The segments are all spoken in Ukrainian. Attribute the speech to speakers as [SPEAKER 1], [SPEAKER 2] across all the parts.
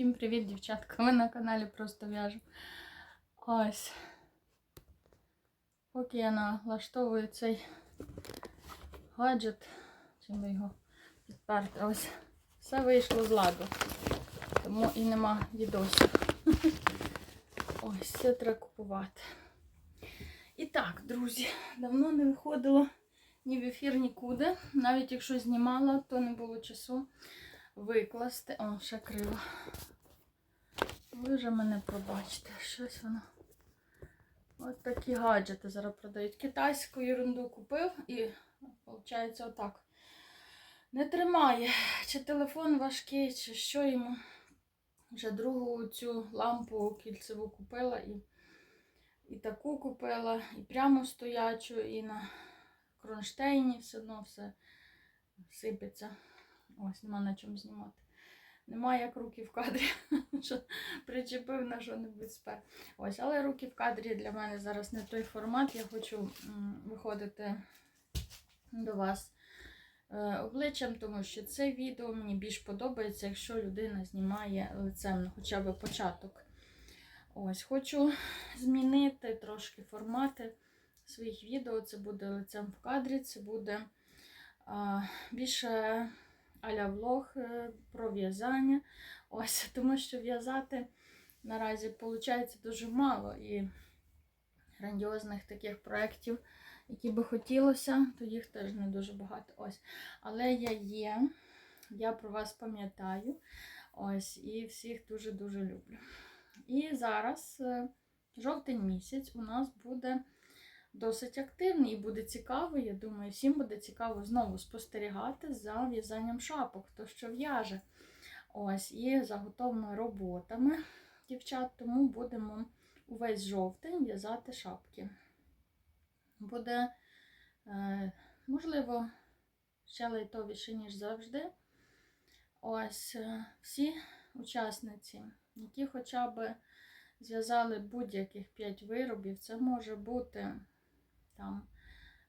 [SPEAKER 1] Всім привіт, дівчатка! Ви на каналі Просто в'яжу. Ось. Поки я налаштовую цей гаджет, чим би його підперти, ось все вийшло з ладу. Тому і нема відосів. Ось, це треба купувати. І так, друзі, давно не виходило ні в ефір, нікуди. Навіть якщо знімала, то не було часу викласти. О, ще криво. Ви вже мене пробачите. Щось воно. От такі гаджети зараз продають. Китайську ерунду купив і, виходить, отак. Не тримає. Чи телефон важкий, чи що йому. Вже другу цю лампу кільцеву купила і, і таку купила, і прямо стоячу, і на кронштейні все одно все сипеться. Ось, нема на чому знімати. Немає як руки в кадрі, що причепив на що-небудь спер. Ось, але руки в кадрі для мене зараз не той формат. Я хочу виходити до вас е, обличчям, тому що це відео мені більш подобається, якщо людина знімає лицем, ну, хоча б початок. Ось, хочу змінити трошки формати своїх відео. Це буде лицем в кадрі, це буде більше аля влог е, про в'язання. Ось, тому що в'язати наразі виходить дуже мало і грандіозних таких проєктів, які би хотілося, то їх теж не дуже багато. Ось. Але я є, я про вас пам'ятаю. Ось, і всіх дуже-дуже люблю. І зараз е, жовтень місяць у нас буде досить активний і буде цікаво. Я думаю, всім буде цікаво знову спостерігати за в'язанням шапок, хто що в'яже. Ось, і заготовими роботами, дівчат, тому будемо увесь жовтень в'язати шапки. Буде, е, можливо, ще лайтовіше, ніж завжди. Ось е, всі учасниці, які хоча б зв'язали будь-яких 5 виробів, це може бути там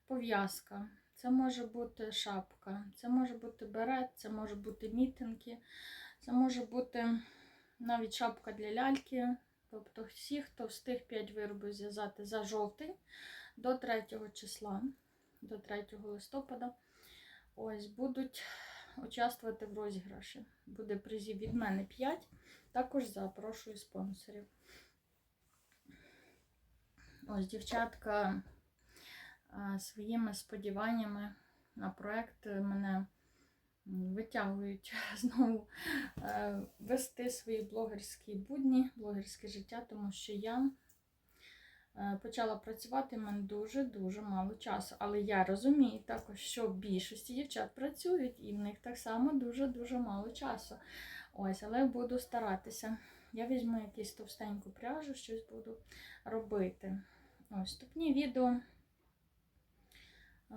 [SPEAKER 1] пов'язка, це може бути шапка, це може бути берет, це може бути мітинги, це може бути навіть шапка для ляльки. Тобто всі, хто встиг 5 виробів зв'язати за жовтень до 3 числа, до 3 листопада, ось будуть участвувати в розіграші. Буде призів від мене 5. Також запрошую спонсорів. Ось дівчатка своїми сподіваннями на проект мене витягують знову е, вести свої блогерські будні, блогерське життя, тому що я е, почала працювати, в мене дуже-дуже мало часу. Але я розумію також, що більшості дівчат працюють, і в них так само дуже-дуже мало часу. Ось, але буду старатися. Я візьму якусь товстеньку пряжу, щось буду робити. Ось, Вступні відео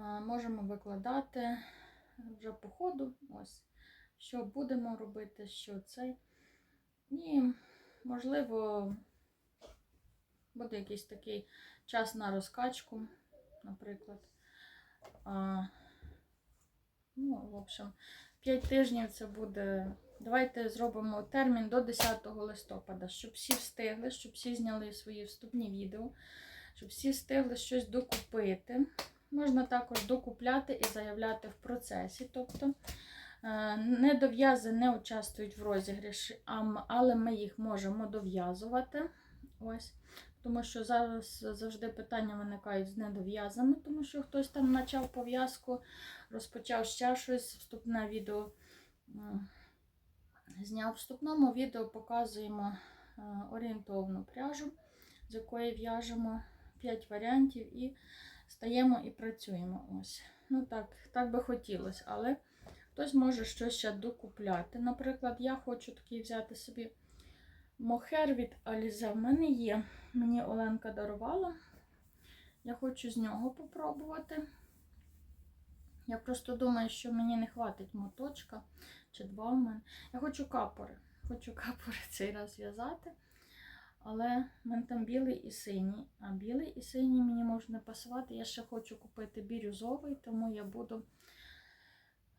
[SPEAKER 1] можемо викладати вже по ходу. Ось, що будемо робити, що цей. І, можливо, буде якийсь такий час на розкачку, наприклад. А, Ну, в общем, 5 тижнів це буде. Давайте зробимо термін до 10 листопада, щоб всі встигли, щоб всі зняли свої вступні відео, щоб всі встигли щось докупити. Можна також докупляти і заявляти в процесі. Тобто недов'язи не участвують в розіграші, але ми їх можемо дов'язувати. Ось. Тому що зараз завжди питання виникають з недов'язами, тому що хтось там почав пов'язку, розпочав ще щось, вступне відео зняв. В вступному відео показуємо орієнтовну пряжу, з якої в'яжемо 5 варіантів і стаємо і працюємо. ось. Ну так, так би хотілося, але хтось може щось ще докупляти. Наприклад, я хочу такий взяти собі мохер від Алізе. В мене є. Мені Оленка дарувала. Я хочу з нього попробувати. Я просто думаю, що мені не хватить моточка чи два в мене. Я хочу капори. Хочу капори цей раз в'язати. Але в мене там білий і синій. А білий і синій мені може не пасувати. Я ще хочу купити бірюзовий, тому я буду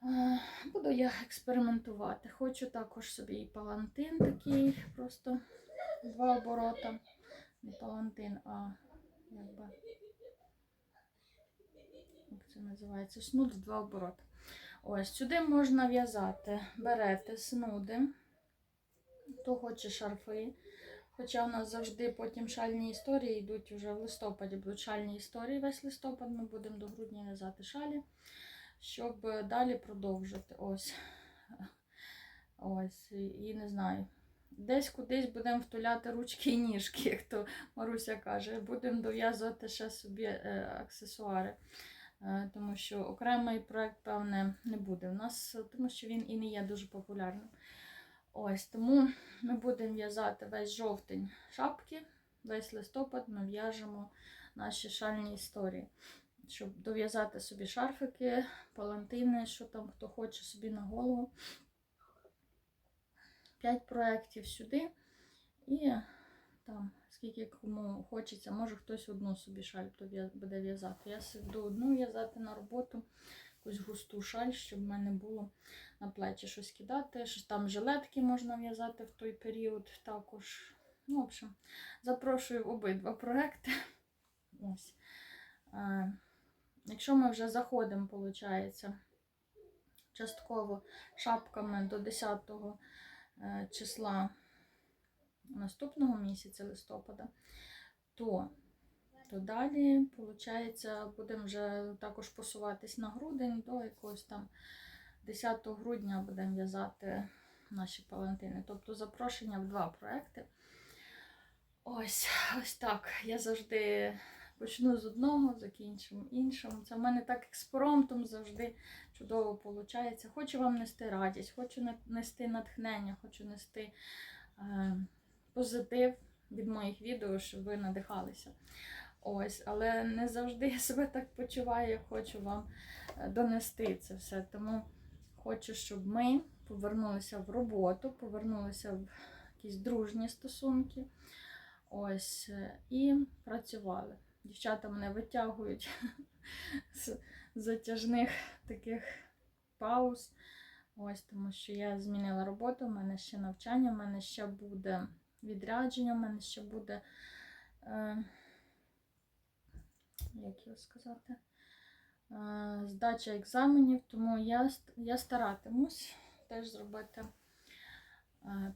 [SPEAKER 1] Е, Буду я експериментувати. Хочу також собі і палантин такий, просто два оборота. Не палантин, а якби. Як це називається? Снуд в два обороти. Ось сюди можна в'язати. Берете снуди, хто хоче шарфи. Хоча у нас завжди потім шальні історії йдуть вже в листопаді, будуть шальні історії весь листопад. Ми будемо до грудня в'язати шалі, щоб далі продовжити. Ось. Ось, і, не знаю. Десь кудись будемо втуляти ручки і ніжки, як то Маруся каже. Будемо дов'язувати ще собі е, аксесуари. Е, тому що окремий проект, певне, не буде у нас, тому що він і не є дуже популярним. Ось тому ми будемо в'язати весь жовтень шапки, весь листопад ми в'яжемо наші шальні історії, щоб дов'язати собі шарфики, палантини, що там хто хоче собі на голову. П'ять проєктів сюди. І там, скільки кому хочеться, може хтось одну собі шаль буде в'язати. Я буду одну в'язати на роботу, якусь густу шаль, щоб в мене було на плечі щось кидати. Там жилетки можна в'язати в той період також. Ну, в общем, запрошую в обидва проекти. Ось. Е, Якщо ми вже заходимо, виходить, частково шапками до 10 е, числа наступного місяця листопада, то, то далі, виходить, будемо вже також посуватись на грудень до якогось там 10 грудня будемо в'язати наші палантини. Тобто запрошення в два проекти. Ось, ось так. Я завжди почну з одного, закінчимо іншим. Це в мене так експромтом завжди чудово виходить. Хочу вам нести радість, хочу нести натхнення, хочу нести е, позитив від моїх відео, щоб ви надихалися. Ось, але не завжди я себе так почуваю, як хочу вам е, донести це все. Тому хочу, щоб ми повернулися в роботу, повернулися в якісь дружні стосунки. Ось, е, і працювали. Дівчата мене витягують з затяжних таких пауз. Ось, тому що я змінила роботу, в мене ще навчання, в мене ще буде відрядження, в мене ще буде, е, як його сказати, е, здача екзаменів, тому я, я старатимусь теж зробити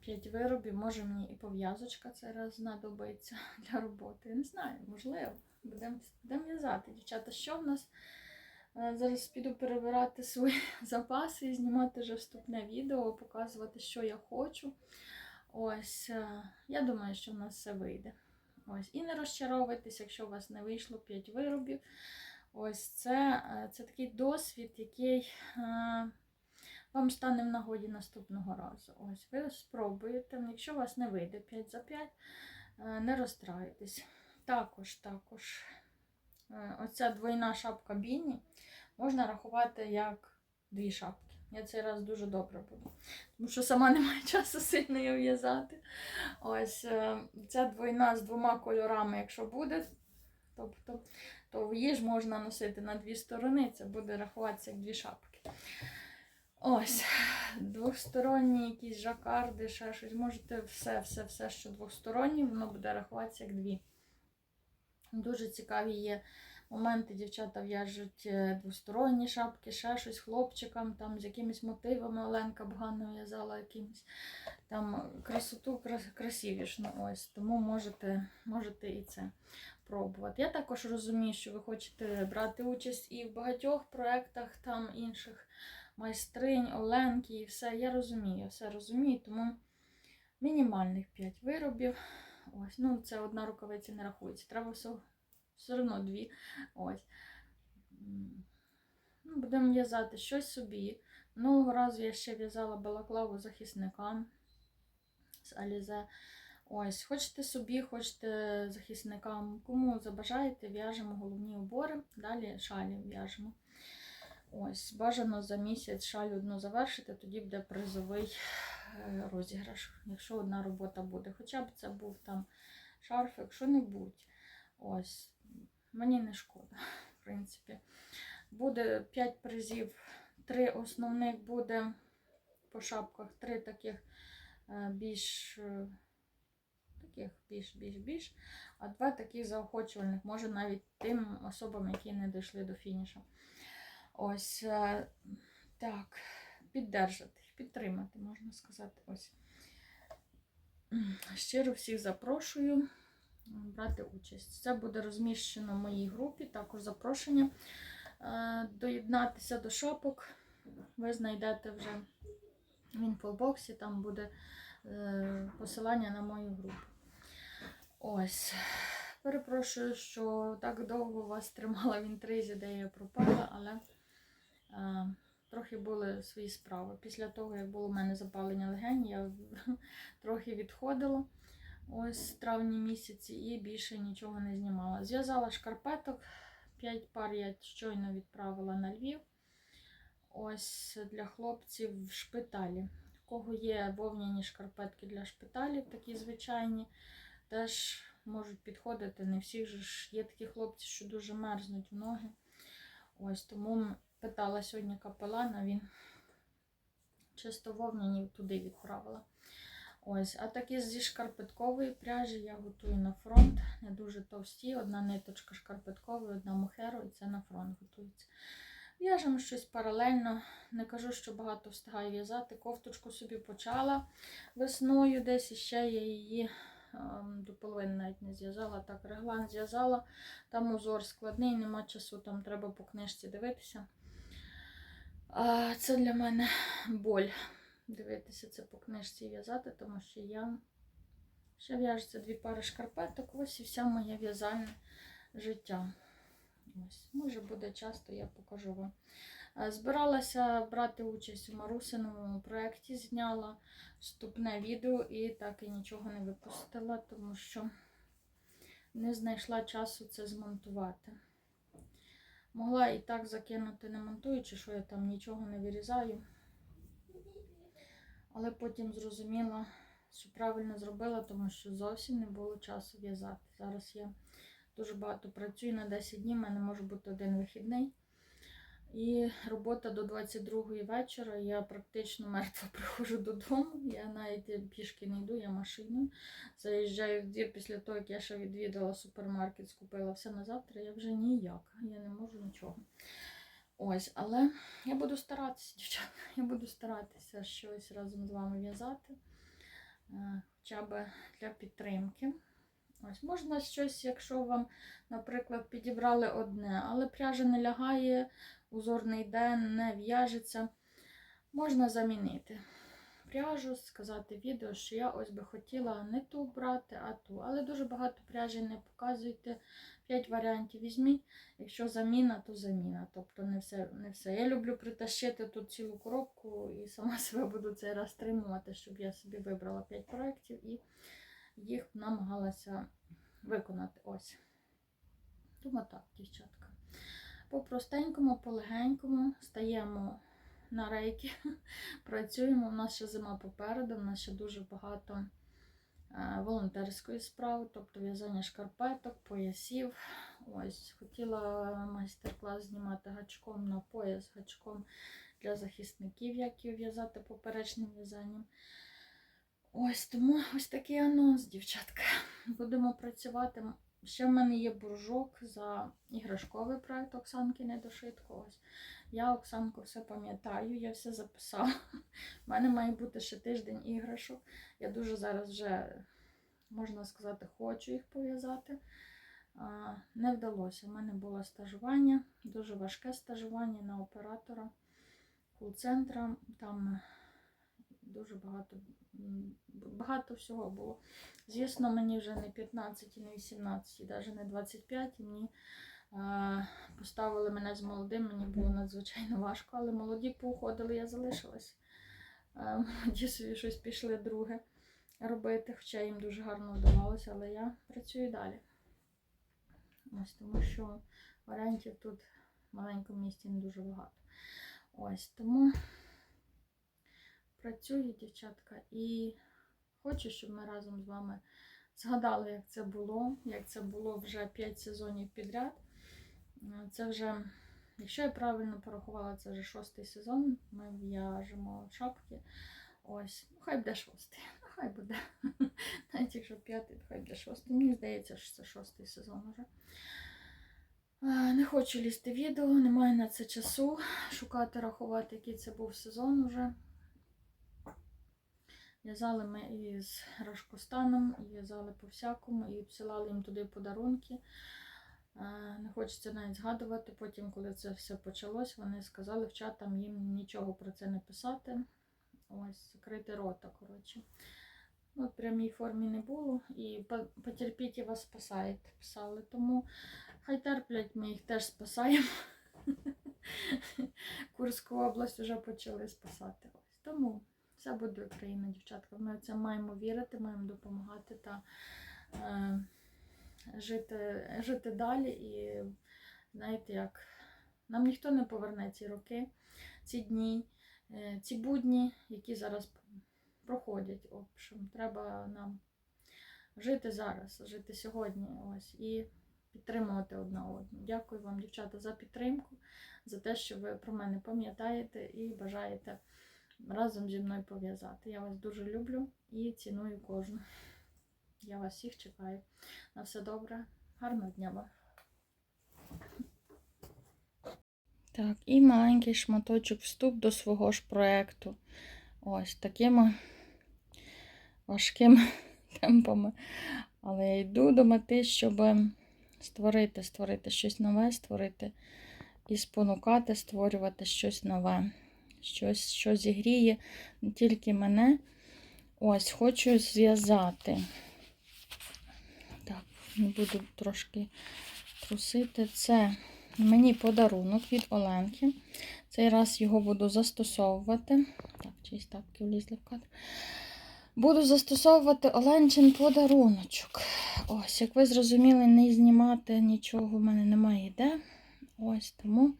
[SPEAKER 1] 5 виробів. Може мені і пов'язочка раз знадобиться для роботи. Я не знаю, можливо. Будемо будем в'язати. Дівчата, що в нас? Е, Зараз піду перебирати свої запаси і знімати вже вступне відео, показувати, що я хочу. Ось, е, я думаю, що в нас все вийде. Ось. І не розчаровуйтесь, якщо у вас не вийшло 5 виробів. Ось це, е, це такий досвід, який е, вам стане в нагоді наступного разу. Ось, ви спробуєте. Якщо у вас не вийде 5 за 5, е, не розстраюйтесь. Також, також, оця двойна шапка Біні можна рахувати як дві шапки. Я цей раз дуже добре буду. Тому що сама не маю часу сильно її в'язати. Ось е, ця двойна з двома кольорами, якщо буде, тобто, то її ж можна носити на дві сторони, це буде рахуватися як дві шапки. Ось, двосторонні якісь жакарди, ще щось. Можете все, все, все, що двосторонні, воно буде рахуватися як дві. Дуже цікаві є моменти, дівчата в'яжуть е, двосторонні шапки, ще щось хлопчикам, там з якимись мотивами Оленка Бгана в'язала якимось там красоту крас- красивішну. Ось. Тому можете, можете і це пробувати. Я також розумію, що ви хочете брати участь і в багатьох проєктах там інших майстринь, Оленки і все. Я розумію, все розумію, тому мінімальних 5 виробів. Ось, ну це одна рукавиця не рахується. Треба все, все одно дві. Ось. Ну, будемо в'язати щось собі. Минулого разу я ще в'язала балаклаву захисникам з Алізе. Ось, хочете собі, хочете захисникам. Кому забажаєте, в'яжемо головні убори, далі шалі в'яжемо. Ось, бажано за місяць шаль одну завершити, тоді буде призовий е, розіграш, якщо одна робота буде. Хоча б це був там шарфик, що-небудь. Ось, мені не шкода, в принципі. Буде 5 призів три основних буде по шапках, три таких е, більш е, таких більш більш більш, а два таких заохочувальних, може навіть тим особам, які не дійшли до фінішу. Ось е, так, піддержати, підтримати, можна сказати. Ось. Щиро всіх запрошую брати участь. Це буде розміщено в моїй групі, також запрошення е, доєднатися до шапок. Ви знайдете вже в інфобоксі, там буде е, посилання на мою групу. Ось. Перепрошую, що так довго вас тримала в інтризі, де я пропала, але е, трохи були свої справи. Після того, як було в мене запалення легень, я трохи відходила ось в травні місяці і більше нічого не знімала. Зв'язала шкарпеток, 5 пар я щойно відправила на Львів. Ось для хлопців в шпиталі. У кого є вовняні шкарпетки для шпиталів, такі звичайні, теж можуть підходити. Не всіх же ж є такі хлопці, що дуже мерзнуть в ноги. Ось тому питала сьогодні капелана, він чисто вовняні туди відправила. Ось, а такі зі шкарпеткової пряжі я готую на фронт. Не дуже товсті. Одна ниточка шкарпеткової, одна мохеро, і це на фронт готується. В'яжемо щось паралельно. Не кажу, що багато встигаю в'язати. Кофточку собі почала весною, десь і ще я її ем, до половини навіть не зв'язала. Так, реглан зв'язала. Там узор складний, нема часу, там треба по книжці дивитися. Це для мене боль дивитися це по книжці в'язати, тому що я ще в'яжеться дві пари шкарпеток, ось і вся моє в'язальне життя. Ось, Може буде часто, я покажу вам. Е, Збиралася брати участь у Марусиному проєкті, зняла вступне відео і так і нічого не випустила, тому що не знайшла часу це змонтувати. Могла і так закинути, не монтуючи, що я там нічого не вирізаю. Але потім зрозуміла, що правильно зробила, тому що зовсім не було часу в'язати. Зараз я дуже багато працюю на 10 днів, в мене може бути один вихідний. І робота до 22-ї вечора. Я практично мертво приходжу додому. Я навіть пішки не йду, я машиною. Заїжджаю в двір після того, як я ще відвідала супермаркет, скупила все на завтра. Я вже ніяк, я не можу нічого. Ось, але я буду старатися, дівчата. Я буду старатися щось разом з вами в'язати, е, хоча б для підтримки. Ось, можна щось, якщо вам, наприклад, підібрали одне, але пряжа не лягає, узорний день не в'яжеться. Можна замінити пряжу, сказати відео, що я ось би хотіла не ту брати, а ту. Але дуже багато пряжі не показуйте. 5 варіантів візьміть. Якщо заміна, то заміна. Тобто не все. не все. Я люблю притащити тут цілу коробку і сама себе буду цей раз стримувати, щоб я собі вибрала 5 проєктів і їх намагалася виконати. Ось. Тому так, дівчатка. По простенькому, по легенькому стаємо на рейки, працюємо. У нас ще зима попереду, у нас ще дуже багато е, волонтерської справи, тобто в'язання шкарпеток, поясів. Ось, Хотіла майстер-клас знімати гачком на пояс, гачком для захисників, як і в'язати поперечним в'язанням. Ось тому ось такий анонс, дівчатка. Будемо працювати. Ще в мене є буржок за іграшковий проект Оксанки Недошитко. Ось. Я, Оксанко, все пам'ятаю, я все записала. У мене має бути ще тиждень іграшок. Я дуже зараз вже, можна сказати, хочу їх пов'язати. Не вдалося. У мене було стажування, дуже важке стажування на оператора кул-центра. Там дуже багато багато всього було. Звісно, мені вже не 15, і не 18, і навіть не 25. І мені поставили мене з молодим, мені було надзвичайно важко, але молоді поуходили, я залишилась. А, Молоді собі щось пішли друге робити, хоча їм дуже гарно вдавалося, але я працюю далі. Ось тому що варіантів тут в маленькому місті не дуже багато. Ось тому працюю, дівчатка, і хочу, щоб ми разом з вами згадали, як це було, як це було вже 5 сезонів підряд. Це вже Якщо я правильно порахувала, це вже шостий сезон. Ми в'яжемо шапки. Ось, ну хай буде шостий. Ну, хай буде. Навіть якщо п'ятий, то хай буде шостий. Мені здається, що це шостий сезон уже. Не хочу лізти відео, немає на це часу. Шукати, рахувати, який це був сезон уже. В'язали ми і з Рашкостаном, в'язали по-всякому, і посилали їм туди подарунки. Е, Не хочеться навіть згадувати. Потім, коли це все почалось, вони сказали в чатам їм нічого про це не писати. Ось, закрити рота, коротше. Ну, в прямій формі не було. І потерпіть і вас спасають, писали. Тому хай терплять, ми їх теж спасаємо. Курську область вже почали спасати. Ось. Тому все буде Україна, дівчатка. Ми в це маємо вірити, маємо допомагати та е, жити, жити далі. І знаєте, як нам ніхто не поверне ці роки, ці дні, е, ці будні, які зараз проходять. В общем, треба нам жити зараз, жити сьогодні. Ось і підтримувати одна одну. Дякую вам, дівчата, за підтримку, за те, що ви про мене пам'ятаєте і бажаєте разом зі мною пов'язати. Я вас дуже люблю і ціную кожну. Я вас всіх чекаю. На все добре. Гарного дня вам. Так, і маленький шматочок вступ до свого ж проєкту. Ось такими важкими темпами. Але я йду до мети, щоб створити, створити щось нове, створити і спонукати, створювати щось нове. Щось, що зігріє не тільки мене. Ось, хочу зв'язати. Буду трошки трусити. Це мені подарунок від Оленки. Цей раз його буду застосовувати. Так, чиїсь тапки влізли в кадр. Буду застосовувати Оленчин подаруночок. Ось, як ви зрозуміли, не знімати нічого в мене немає йде. Ось тому,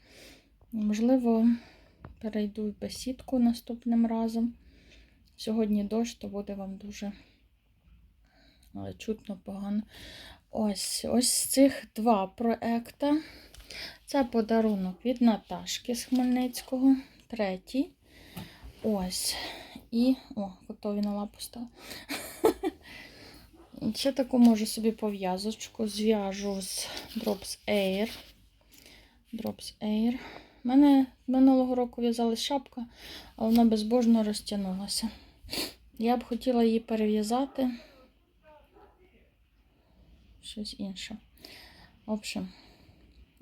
[SPEAKER 1] можливо, перейду в бесідку наступним разом. Сьогодні дощ, то буде вам дуже чутно погано. Ось ось цих два проекти. Це подарунок від Наташки з Хмельницького. Третій. Ось. І. О, готові на лапу став. Ще таку можу собі пов'язочку зв'яжу з Drops Air. Drops Air. У мене минулого року в'язалась шапка, але вона безбожно розтягнулася. Я б хотіла її перев'язати. Щось інше. В общем,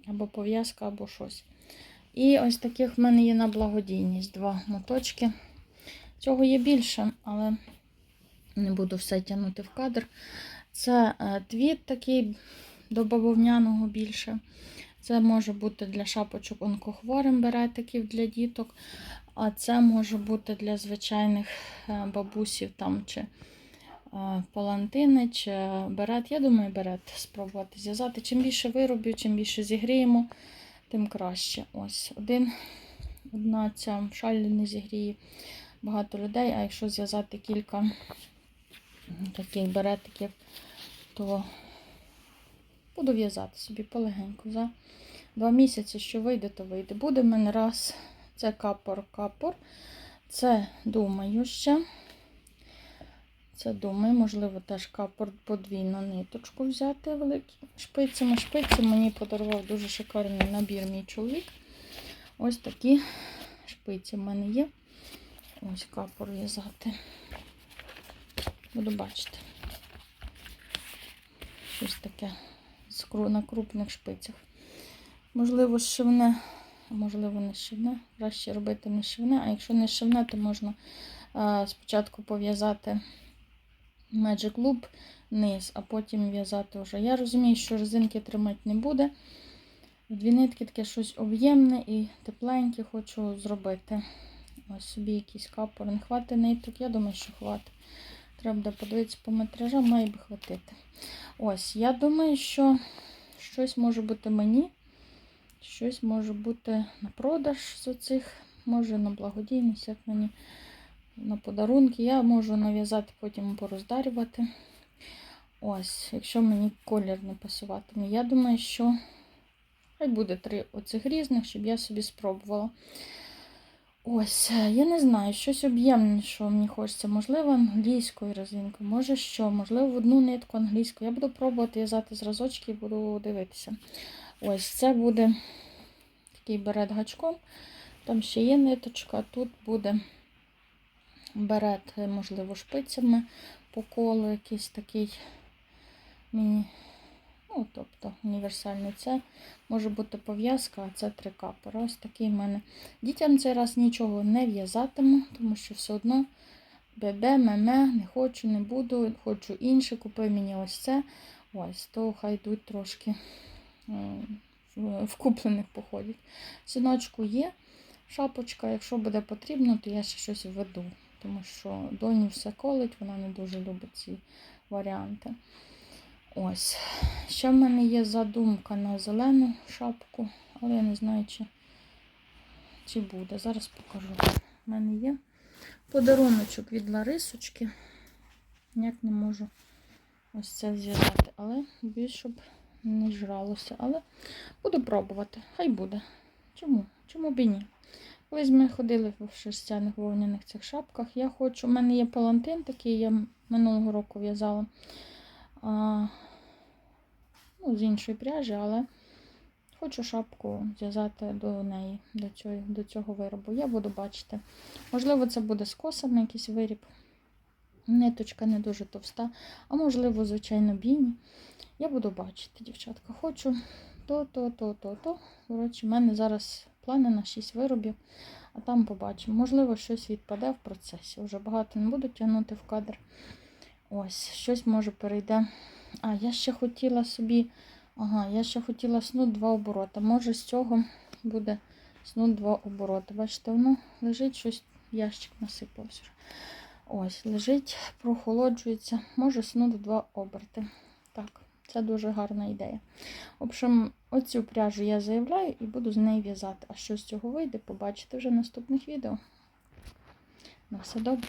[SPEAKER 1] або пов'язка, або щось. І ось таких в мене є на благодійність два моточки. Цього є більше, але не буду все тягнути в кадр. Це е, твіт такий до бавовняного більше. Це може бути для шапочок онкохворим беретиків для діток. А це може бути для звичайних е, бабусів там чи палантини, чи берет. Я думаю, берет спробувати зв'язати. Чим більше виробів, чим більше зігріємо, тим краще. Ось один, одна ця шаль не зігріє багато людей, а якщо зв'язати кілька таких беретиків, то буду в'язати собі полегенько. За два місяці, що вийде, то вийде. Буде в мене раз. Це капор-капор. Це думаю ще. Це думаю, можливо, теж капор подвійну ниточку взяти великі шпицями. Шпиці мені подарував дуже шикарний набір мій чоловік. Ось такі шпиці в мене є. Ось капор в'язати. Буду бачити. Щось таке на крупних шпицях. Можливо, шивне, можливо, не шивне. Краще робити не шивне, а якщо не шивне, то можна а, спочатку пов'язати Magic Loop низ, а потім в'язати вже. Я розумію, що резинки тримати не буде. Дві нитки таке щось об'ємне і тепленьке хочу зробити. Ось собі якийсь капор. Не хватить ниток, я думаю, що хватить. Треба буде подивитися по метражам, має би хватити. Ось, я думаю, що щось може бути мені, щось може бути на продаж з оцих, може на благодійність, як мені на подарунки. Я можу нав'язати, потім пороздарювати. Ось, якщо мені колір не пасуватиме. Я думаю, що Хай буде три оцих різних, щоб я собі спробувала. Ось, е, я не знаю, щось об'ємне, що мені хочеться. Можливо, англійською резинкою, може що, можливо, в одну нитку англійську. Я буду пробувати в'язати зразочки і буду дивитися. Ось це буде такий берет гачком. Там ще є ниточка, тут буде берет, е, можливо, шпицями по колу, якийсь такий міні. Ну, тобто універсальний це може бути пов'язка, а це три капори. Ось такий в мене. Дітям цей раз нічого не в'язатиму, тому що все одно бебе, меме, не хочу, не буду, хочу інше, купи мені ось це. Ось, то хай йдуть трошки е, в- в куплених походять. Синочку є шапочка, якщо буде потрібно, то я ще щось введу, тому що доню все колить, вона не дуже любить ці варіанти. Ось. Ще в мене є задумка на зелену шапку, але я не знаю, чи, чи буде. Зараз покажу. У мене є подаруночок від Ларисочки. Ніяк не можу ось це зв'язати, але більш щоб не жралося. Але буду пробувати. Хай буде. Чому? Чому б і ні? Колись ми ходили в шерстяних вовняних цих шапках. Я хочу, у мене є палантин такий, я минулого року в'язала. А, ну, з іншої пряжі, але хочу шапку зв'язати до неї, до цього, до цього виробу. Я буду бачити. Можливо, це буде скосаний якийсь виріб. Ниточка не дуже товста, а можливо, звичайно, біні. Я буду бачити, дівчатка. Хочу то, то, то, то, то. Коротше, в мене зараз плани на 6 виробів, а там побачимо. Можливо, щось відпаде в процесі. Вже багато не буду тягнути в кадр. Ось, щось може перейде. А, я ще хотіла собі. Ага, я ще хотіла снуд два обороти. Може, з цього буде снуд два обороти. Бачите, воно лежить щось, ящик насипався. Ось, лежить, прохолоджується. Може, снуд два оберти. Так, це дуже гарна ідея. В общем, оцю пряжу я заявляю і буду з неї в'язати. А що з цього вийде, побачите вже в наступних відео. На все добре.